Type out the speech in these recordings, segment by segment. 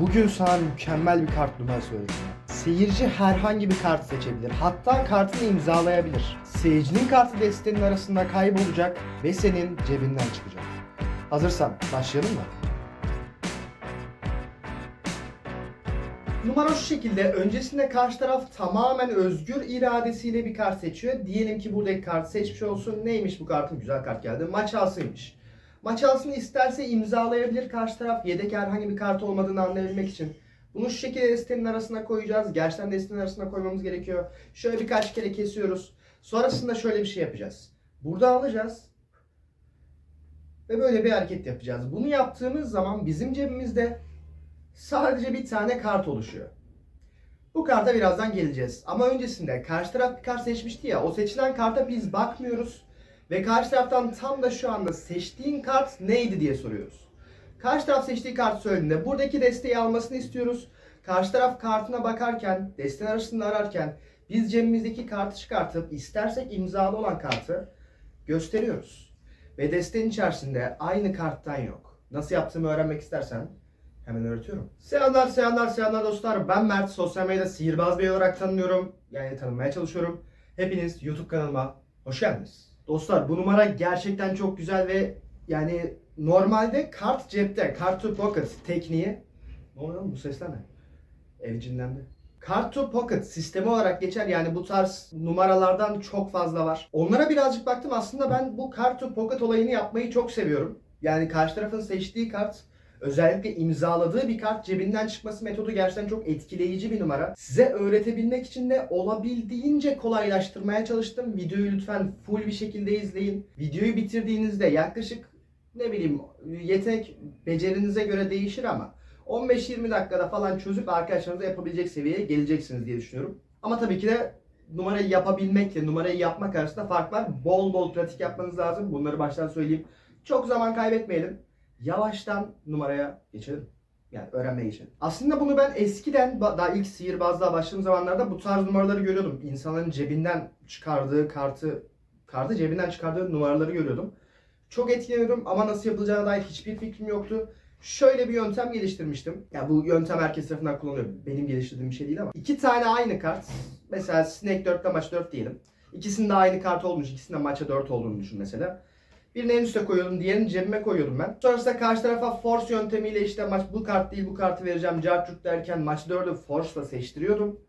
Bugün sana mükemmel bir kart numarası öğreteceğim. Seyirci herhangi bir kart seçebilir. Hatta kartını imzalayabilir. Seyircinin kartı destenin arasında kaybolacak ve senin cebinden çıkacak. Hazırsan başlayalım mı? Numara şu şekilde. Öncesinde karşı taraf tamamen özgür iradesiyle bir kart seçiyor. Diyelim ki buradaki kartı seçmiş olsun. Neymiş bu kartın? Güzel kart geldi. Maç alsıymış. Maç alsın isterse imzalayabilir karşı taraf. Yedek herhangi bir kart olmadığını anlayabilmek için. Bunu şu şekilde destenin arasına koyacağız. Gerçekten destenin arasına koymamız gerekiyor. Şöyle birkaç kere kesiyoruz. Sonrasında şöyle bir şey yapacağız. Burada alacağız. Ve böyle bir hareket yapacağız. Bunu yaptığımız zaman bizim cebimizde sadece bir tane kart oluşuyor. Bu karta birazdan geleceğiz. Ama öncesinde karşı taraf bir kart seçmişti ya. O seçilen karta biz bakmıyoruz. Ve karşı taraftan tam da şu anda seçtiğin kart neydi diye soruyoruz. Karşı taraf seçtiği kartı söylediğinde buradaki desteği almasını istiyoruz. Karşı taraf kartına bakarken, desteğin arasında ararken biz cebimizdeki kartı çıkartıp istersek imzalı olan kartı gösteriyoruz. Ve desteğin içerisinde aynı karttan yok. Nasıl yaptığımı öğrenmek istersen hemen öğretiyorum. Selamlar, selamlar, selamlar dostlar. Ben Mert. Sosyal medyada sihirbaz bey olarak tanınıyorum. Yani tanınmaya çalışıyorum. Hepiniz YouTube kanalıma hoş geldiniz. Dostlar bu numara gerçekten çok güzel ve yani normalde kart cepte, kart to pocket tekniği ne oluyor bu sesler ne? Ev cinlendi. Card to Pocket sistemi olarak geçer. Yani bu tarz numaralardan çok fazla var. Onlara birazcık baktım. Aslında ben bu Card to Pocket olayını yapmayı çok seviyorum. Yani karşı tarafın seçtiği kart özellikle imzaladığı bir kart cebinden çıkması metodu gerçekten çok etkileyici bir numara. Size öğretebilmek için de olabildiğince kolaylaştırmaya çalıştım. Videoyu lütfen full bir şekilde izleyin. Videoyu bitirdiğinizde yaklaşık ne bileyim yetenek becerinize göre değişir ama 15-20 dakikada falan çözüp arkadaşlarınızla yapabilecek seviyeye geleceksiniz diye düşünüyorum. Ama tabii ki de numarayı yapabilmekle numarayı yapmak arasında fark var. Bol bol pratik yapmanız lazım. Bunları baştan söyleyeyim. Çok zaman kaybetmeyelim. Yavaştan numaraya geçelim. Yani öğrenmeye geçelim. Aslında bunu ben eskiden daha ilk sihirbazlığa başladığım zamanlarda bu tarz numaraları görüyordum. İnsanların cebinden çıkardığı kartı kartı cebinden çıkardığı numaraları görüyordum. Çok etkileniyordum ama nasıl yapılacağına dair hiçbir fikrim yoktu. Şöyle bir yöntem geliştirmiştim. Ya bu yöntem herkes tarafından kullanılıyor. Benim geliştirdiğim bir şey değil ama. İki tane aynı kart. Mesela Snake 4'te maç 4 diyelim. İkisinin de aynı kart olmuş. İkisinin de maça 4 olduğunu düşün mesela. Birini en üste koyuyordum, diğerini cebime koyuyordum ben. Sonrasında karşı tarafa force yöntemiyle işte maç bu kart değil bu kartı vereceğim cartçuk derken maç 4'ü force'la seçtiriyordum.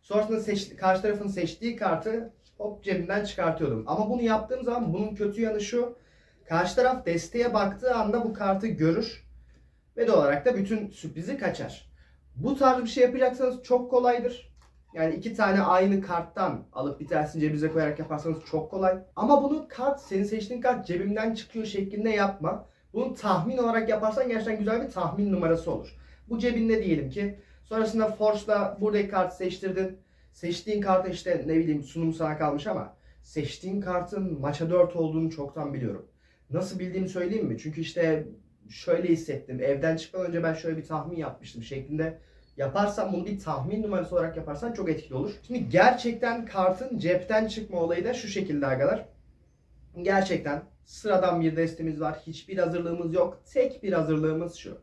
Sonrasında seç, karşı tarafın seçtiği kartı hop cebimden çıkartıyordum. Ama bunu yaptığım zaman bunun kötü yanı şu. Karşı taraf desteğe baktığı anda bu kartı görür ve de olarak da bütün sürprizi kaçar. Bu tarz bir şey yapacaksanız çok kolaydır. Yani iki tane aynı karttan alıp bir tanesini cebinize koyarak yaparsanız çok kolay. Ama bunu kart, senin seçtiğin kart cebimden çıkıyor şeklinde yapma. Bunu tahmin olarak yaparsan gerçekten güzel bir tahmin numarası olur. Bu cebinde diyelim ki. Sonrasında Force'la buradaki kartı seçtirdin. Seçtiğin kartı işte ne bileyim sunum sana kalmış ama seçtiğin kartın maça 4 olduğunu çoktan biliyorum. Nasıl bildiğimi söyleyeyim mi? Çünkü işte şöyle hissettim. Evden çıkmadan önce ben şöyle bir tahmin yapmıştım şeklinde yaparsan bunu bir tahmin numarası olarak yaparsan çok etkili olur. Şimdi gerçekten kartın cepten çıkma olayı da şu şekilde arkadaşlar. Gerçekten sıradan bir destemiz var. Hiçbir hazırlığımız yok. Tek bir hazırlığımız şu.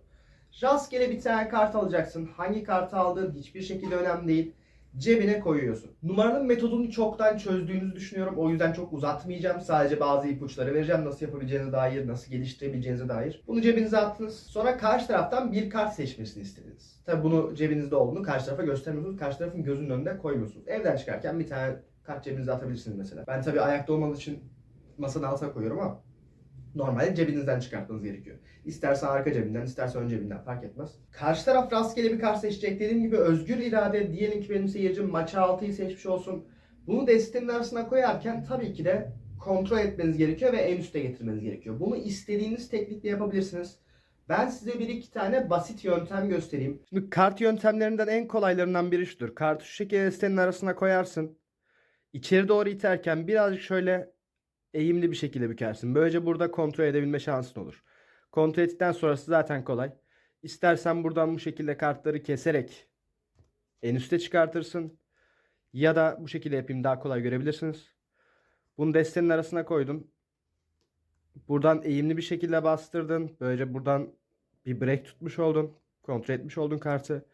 Rastgele bir tane kart alacaksın. Hangi kartı aldığın hiçbir şekilde önemli değil. Cebine koyuyorsun. Numaranın metodunu çoktan çözdüğünüzü düşünüyorum. O yüzden çok uzatmayacağım. Sadece bazı ipuçları vereceğim. Nasıl yapabileceğinize dair, nasıl geliştirebileceğinize dair. Bunu cebinize attınız. Sonra karşı taraftan bir kart seçmesini istediniz. Tabi bunu cebinizde olduğunu karşı tarafa göstermiyorsunuz. Karşı tarafın gözünün önünde koymuyorsunuz. Evden çıkarken bir tane kart cebinize atabilirsiniz mesela. Ben tabi ayakta olmanız için masanın altına koyuyorum ama normalde cebinizden çıkartmanız gerekiyor. İstersen arka cebinden, istersen ön cebinden fark etmez. Karşı taraf rastgele bir kart seçecek. Dediğim gibi özgür irade. Diyelim ki benim seyircim maça 6'yı seçmiş olsun. Bunu destenin arasına koyarken tabii ki de kontrol etmeniz gerekiyor ve en üste getirmeniz gerekiyor. Bunu istediğiniz teknikle yapabilirsiniz. Ben size bir iki tane basit yöntem göstereyim. Şimdi kart yöntemlerinden en kolaylarından biri şudur. Kartı şu şekilde destenin arasına koyarsın. İçeri doğru iterken birazcık şöyle eğimli bir şekilde bükersin. Böylece burada kontrol edebilme şansın olur. Kontrol ettikten sonrası zaten kolay. İstersen buradan bu şekilde kartları keserek en üste çıkartırsın. Ya da bu şekilde yapayım daha kolay görebilirsiniz. Bunu destenin arasına koydun. Buradan eğimli bir şekilde bastırdın. Böylece buradan bir break tutmuş oldun. Kontrol etmiş olduğun kartı.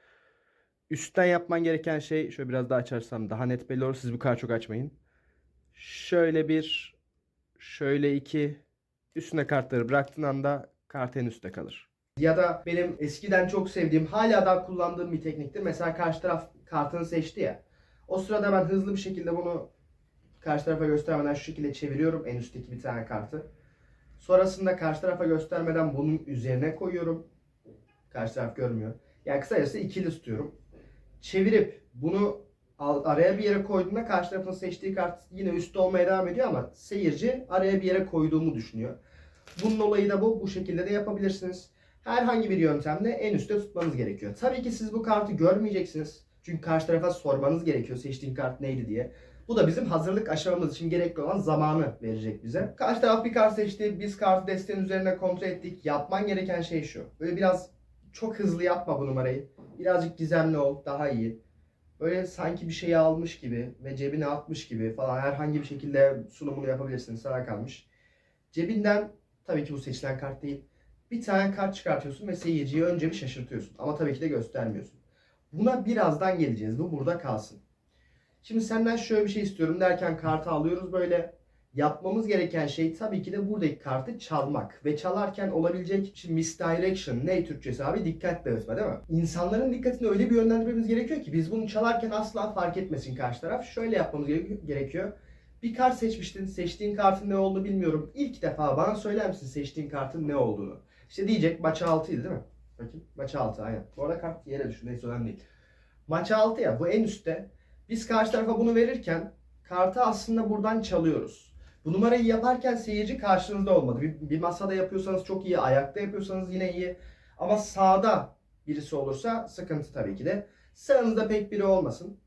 Üstten yapman gereken şey şöyle biraz daha açarsam daha net belli olur. Siz bu kadar çok açmayın. Şöyle bir, şöyle iki. Üstüne kartları bıraktığın anda kart en üstte kalır. Ya da benim eskiden çok sevdiğim, hala daha kullandığım bir tekniktir. Mesela karşı taraf kartını seçti ya. O sırada ben hızlı bir şekilde bunu karşı tarafa göstermeden şu şekilde çeviriyorum en üstteki bir tane kartı. Sonrasında karşı tarafa göstermeden bunun üzerine koyuyorum. Karşı taraf görmüyor. Yani kısacası ikili tutuyorum. Çevirip bunu araya bir yere koyduğunda karşı tarafın seçtiği kart yine üstte olmaya devam ediyor ama seyirci araya bir yere koyduğumu düşünüyor. Bunun olayı da bu. Bu şekilde de yapabilirsiniz. Herhangi bir yöntemle en üstte tutmanız gerekiyor. Tabii ki siz bu kartı görmeyeceksiniz. Çünkü karşı tarafa sormanız gerekiyor seçtiğin kart neydi diye. Bu da bizim hazırlık aşamamız için gerekli olan zamanı verecek bize. Karşı taraf bir kart seçti. Biz kartı desteğin üzerine kontrol ettik. Yapman gereken şey şu. Böyle biraz çok hızlı yapma bu numarayı. Birazcık gizemli ol. Daha iyi. Böyle sanki bir şeyi almış gibi ve cebine atmış gibi falan herhangi bir şekilde sunumunu yapabilirsiniz. Sana kalmış. Cebinden tabii ki bu seçilen kart değil. Bir tane kart çıkartıyorsun ve seyirciyi önce bir şaşırtıyorsun. Ama tabii ki de göstermiyorsun. Buna birazdan geleceğiz. Bu burada kalsın. Şimdi senden şöyle bir şey istiyorum derken kartı alıyoruz böyle. Yapmamız gereken şey tabii ki de buradaki kartı çalmak. Ve çalarken olabilecek şimdi misdirection ne Türkçesi abi? Dikkat dağıtma değil mi? İnsanların dikkatini öyle bir yönlendirmemiz gerekiyor ki biz bunu çalarken asla fark etmesin karşı taraf. Şöyle yapmamız gere- gerekiyor. Bir kart seçmiştin. Seçtiğin kartın ne olduğunu bilmiyorum. İlk defa bana söyler misin seçtiğin kartın ne olduğunu? İşte diyecek maça 6'ydı değil mi? Bakayım. Maça 6 aynen. Bu arada kart yere düştü. Neyse önemli değil. Maça 6 ya bu en üstte. Biz karşı tarafa bunu verirken kartı aslında buradan çalıyoruz. Bu numarayı yaparken seyirci karşınızda olmadı. Bir, bir masada yapıyorsanız çok iyi, ayakta yapıyorsanız yine iyi. Ama sağda birisi olursa sıkıntı tabii ki de. Sağınızda pek biri olmasın.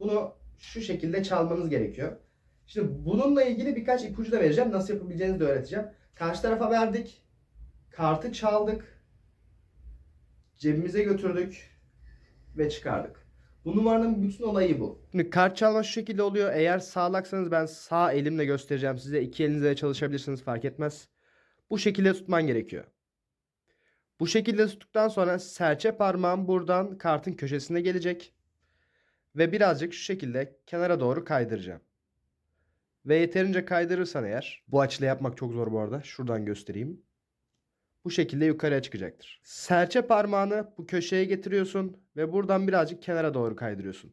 Bunu şu şekilde çalmanız gerekiyor. Şimdi bununla ilgili birkaç ipucu da vereceğim. Nasıl yapabileceğinizi de öğreteceğim. Karşı tarafa verdik. Kartı çaldık. Cebimize götürdük. Ve çıkardık. Bu numaranın bütün olayı bu. Şimdi kart çalma şu şekilde oluyor. Eğer sağlaksanız ben sağ elimle göstereceğim size. İki elinizle de çalışabilirsiniz fark etmez. Bu şekilde tutman gerekiyor. Bu şekilde tuttuktan sonra serçe parmağım buradan kartın köşesine gelecek. Ve birazcık şu şekilde kenara doğru kaydıracağım. Ve yeterince kaydırırsan eğer, bu açıyla yapmak çok zor bu arada. Şuradan göstereyim. Bu şekilde yukarıya çıkacaktır. Serçe parmağını bu köşeye getiriyorsun ve buradan birazcık kenara doğru kaydırıyorsun.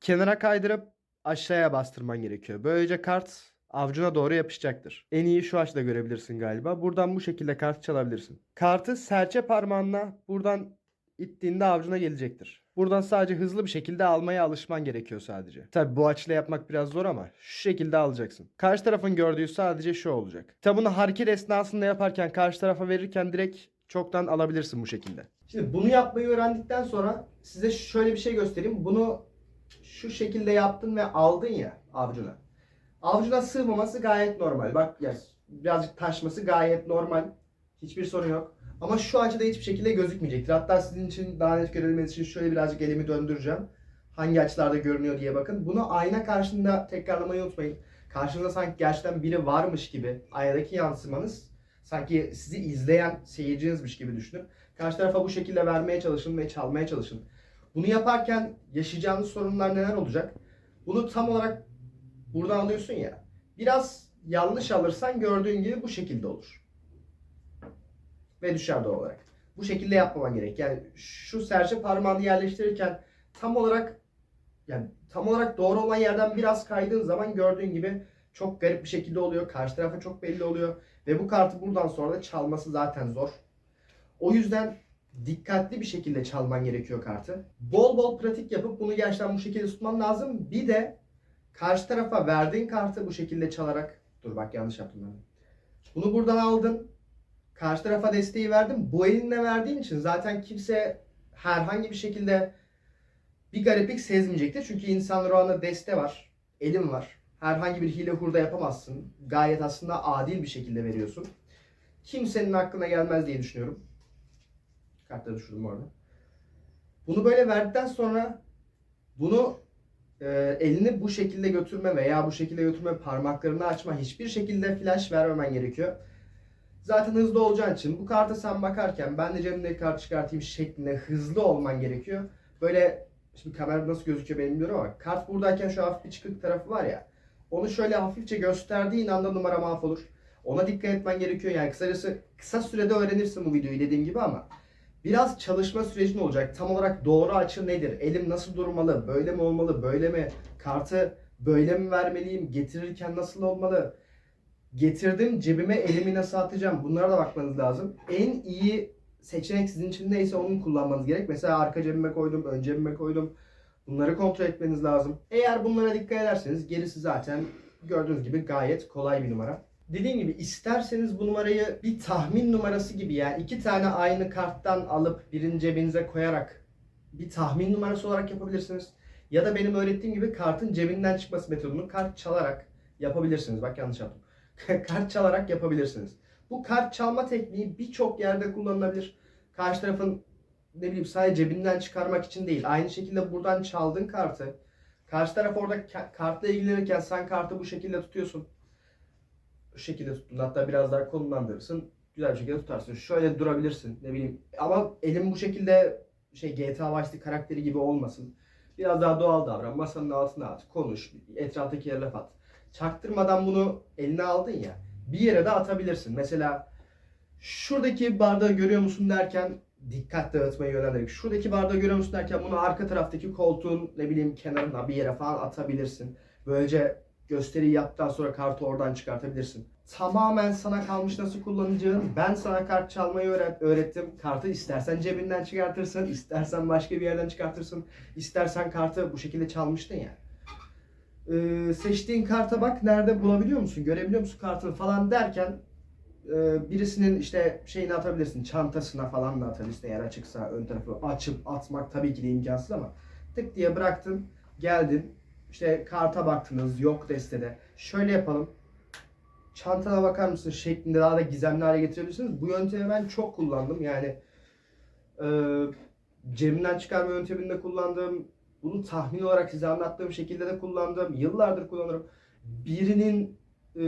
Kenara kaydırıp aşağıya bastırman gerekiyor. Böylece kart avcuna doğru yapışacaktır. En iyi şu açıda görebilirsin galiba. Buradan bu şekilde kart çalabilirsin. Kartı serçe parmağınla buradan ittiğinde avcuna gelecektir. Buradan sadece hızlı bir şekilde almaya alışman gerekiyor sadece. Tabi bu açıyla yapmak biraz zor ama şu şekilde alacaksın. Karşı tarafın gördüğü sadece şu olacak. Bunu hareket esnasında yaparken karşı tarafa verirken direkt çoktan alabilirsin bu şekilde. Şimdi bunu yapmayı öğrendikten sonra size şöyle bir şey göstereyim. Bunu şu şekilde yaptın ve aldın ya avcuna. Avcuna sığmaması gayet normal. Bak ya birazcık taşması gayet normal. Hiçbir sorun yok. Ama şu açıda hiçbir şekilde gözükmeyecektir. Hatta sizin için daha net görebilmeniz için şöyle birazcık elimi döndüreceğim. Hangi açılarda görünüyor diye bakın. Bunu ayna karşında tekrarlamayı unutmayın. Karşınızda sanki gerçekten biri varmış gibi aynadaki yansımanız sanki sizi izleyen seyircinizmiş gibi düşünün. Karşı tarafa bu şekilde vermeye çalışın ve çalmaya çalışın. Bunu yaparken yaşayacağınız sorunlar neler olacak? Bunu tam olarak buradan alıyorsun ya. Biraz yanlış alırsan gördüğün gibi bu şekilde olur. Ve düşer doğal olarak. Bu şekilde yapmaman gerek. Yani şu serçe parmağını yerleştirirken tam olarak yani tam olarak doğru olan yerden biraz kaydığın zaman gördüğün gibi çok garip bir şekilde oluyor. Karşı tarafa çok belli oluyor. Ve bu kartı buradan sonra da çalması zaten zor. O yüzden dikkatli bir şekilde çalman gerekiyor kartı. Bol bol pratik yapıp bunu gerçekten bu şekilde tutman lazım. Bir de karşı tarafa verdiğin kartı bu şekilde çalarak dur bak yanlış yaptım ben. Bunu buradan aldın. Karşı tarafa desteği verdin. Bu elinle verdiğin için zaten kimse herhangi bir şekilde bir gariplik sezmeyecektir. Çünkü insanlar o anda deste var. Elim var. Herhangi bir hile hurda yapamazsın. Gayet aslında adil bir şekilde veriyorsun. Kimsenin aklına gelmez diye düşünüyorum. Kartları düşürdüm bu arada. Bunu böyle verdikten sonra bunu e, elini bu şekilde götürme veya bu şekilde götürme parmaklarını açma hiçbir şekilde flash vermemen gerekiyor. Zaten hızlı olacağın için bu karta sen bakarken ben de cebimdeki kartı çıkartayım şeklinde hızlı olman gerekiyor. Böyle şimdi kamerada nasıl gözüküyor benim bilmiyorum ama kart buradayken şu hafif bir çıkık tarafı var ya. Onu şöyle hafifçe gösterdiğin anda numara mahvolur. Ona dikkat etmen gerekiyor. Yani kısacası kısa sürede öğrenirsin bu videoyu dediğim gibi ama biraz çalışma sürecin olacak. Tam olarak doğru açı nedir? Elim nasıl durmalı? Böyle mi olmalı? Böyle mi? Kartı böyle mi vermeliyim? Getirirken nasıl olmalı? Getirdim cebime elimi nasıl atacağım? Bunlara da bakmanız lazım. En iyi seçenek sizin için neyse onu kullanmanız gerek. Mesela arka cebime koydum, ön cebime koydum. Bunları kontrol etmeniz lazım. Eğer bunlara dikkat ederseniz gerisi zaten gördüğünüz gibi gayet kolay bir numara. Dediğim gibi isterseniz bu numarayı bir tahmin numarası gibi yani iki tane aynı karttan alıp birini cebinize koyarak bir tahmin numarası olarak yapabilirsiniz. Ya da benim öğrettiğim gibi kartın cebinden çıkması metodunu kart çalarak yapabilirsiniz. Bak yanlış yaptım. Kart çalarak yapabilirsiniz. Bu kart çalma tekniği birçok yerde kullanılabilir. Karşı tarafın ne bileyim sadece cebinden çıkarmak için değil. Aynı şekilde buradan çaldın kartı. Karşı taraf orada ka- kartla ilgilenirken sen kartı bu şekilde tutuyorsun. Bu şekilde tuttun. Hatta biraz daha konumlandırırsın. Güzel bir şekilde tutarsın. Şöyle durabilirsin. Ne bileyim. Ama elim bu şekilde şey GTA Vice City karakteri gibi olmasın. Biraz daha doğal davran. Masanın altına at. Konuş. Etraftaki laf at. Çaktırmadan bunu eline aldın ya. Bir yere de atabilirsin. Mesela şuradaki bardağı görüyor musun derken dikkat dağıtmayı yönlendirerek. Şuradaki bardağı görüyor musun derken bunu arka taraftaki koltuğun ne bileyim kenarına bir yere falan atabilirsin. Böylece gösteriyi yaptıktan sonra kartı oradan çıkartabilirsin. Tamamen sana kalmış nasıl kullanacağın. Ben sana kart çalmayı öğret öğrettim. Kartı istersen cebinden çıkartırsın, istersen başka bir yerden çıkartırsın. İstersen kartı bu şekilde çalmıştın ya. Ee, seçtiğin karta bak nerede bulabiliyor musun, görebiliyor musun kartını falan derken e, birisinin işte şeyini atabilirsin, çantasına falan da atabilirsin eğer açıksa ön tarafı açıp atmak tabii ki de imkansız ama tık diye bıraktın, geldin, işte karta baktınız, yok destede. Şöyle yapalım, çantana bakar mısın şeklinde daha da gizemli hale getirebilirsiniz. Bu yöntemi ben çok kullandım yani e, cebimden çıkarma yönteminde kullandım. Bunu tahmin olarak size anlattığım şekilde de kullandım. Yıllardır kullanırım. Birinin e,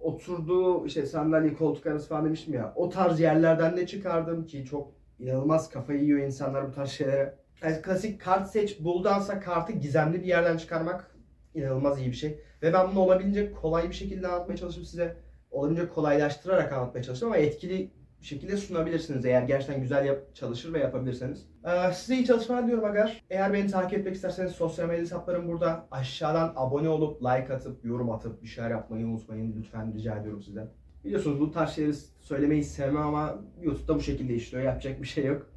oturduğu işte sandalye koltuk arası falan demiştim ya. O tarz yerlerden de çıkardım ki çok inanılmaz kafayı yiyor insanlar bu tarz şeylere. Yani klasik kart seç buldansa kartı gizemli bir yerden çıkarmak inanılmaz iyi bir şey. Ve ben bunu olabildiğince kolay bir şekilde anlatmaya çalıştım size. Olabildiğince kolaylaştırarak anlatmaya çalıştım ama etkili şekilde sunabilirsiniz eğer gerçekten güzel yap çalışır ve yapabilirseniz. Ee, size iyi çalışmalar diliyorum Agar. Eğer beni takip etmek isterseniz sosyal medya hesaplarım burada. Aşağıdan abone olup like atıp yorum atıp bir şeyler yapmayı unutmayın lütfen rica ediyorum sizden. Biliyorsunuz bu tarz şeyleri söylemeyi sevmem ama YouTube'da bu şekilde işliyor. Yapacak bir şey yok.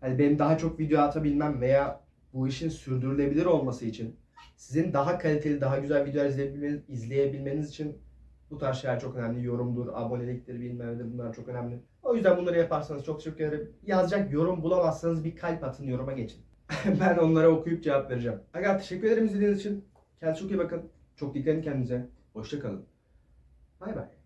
Hani benim daha çok video atabilmem veya bu işin sürdürülebilir olması için sizin daha kaliteli, daha güzel videolar izleyebilmeniz için bu tarz şeyler çok önemli. Yorumdur, aboneliktir, bilmem nedir bunlar çok önemli. O yüzden bunları yaparsanız çok teşekkür ederim. Yazacak yorum bulamazsanız bir kalp atın yoruma geçin. ben onlara okuyup cevap vereceğim. Aga teşekkür ederim izlediğiniz için. Kendinize çok iyi bakın. Çok dikkat edin kendinize. Hoşça kalın. Bay bay.